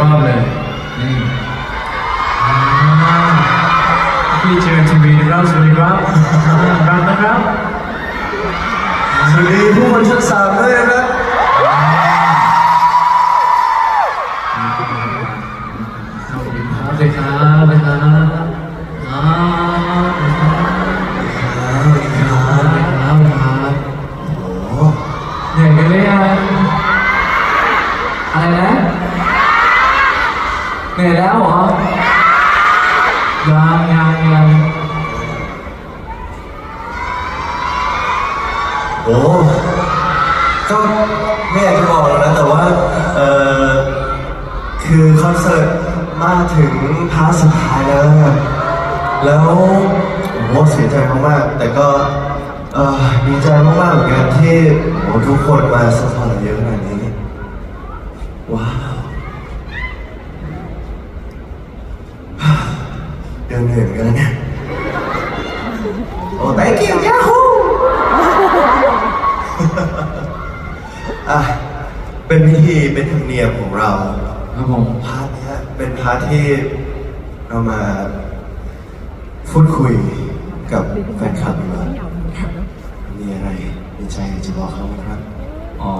รอบเลยนี่อ่าพี่เจอทีวีนะครับสวัสดีครับรักนะครับ สวัสดีผู้คนชั้นสามด้วยนะครับสวัสดีครับสวัสดีครับสวัสดีครับอ่าสวัสดีครับสวัสดีครับสวัสดีครับสวัสดีครับโอ้เหนื่อยกันเลยอะ อะไรนะเหนื่อยแล้วเหรอยังยังยังโอ้ก็ไม่อยากจะบอกหรอกนะแต่ว่าเออคือคอนเสิร์ตมาถึงพาร์ทสุดท้ายแล้ว แล้วโอ้เสียใจมากๆแต่ก็ดีใจมากๆเหมือนกันที่โอ้ทุกคนมาสปอร์ตเยอะขนาดนี้ ว้าว เดินเหนื่อยเหมือนกันนะเนี่ยโอ้ thank you yahoo อะเป็นพิธีเป็นธรรมเนียมของเราครับผมพาร์ทเนี้ยเป็นพาร์ทที่เรามาพูดคุยกับแฟนคลับดีกว่ามีอะไรในใจจะบอกเขาไหมครับ อ๋อ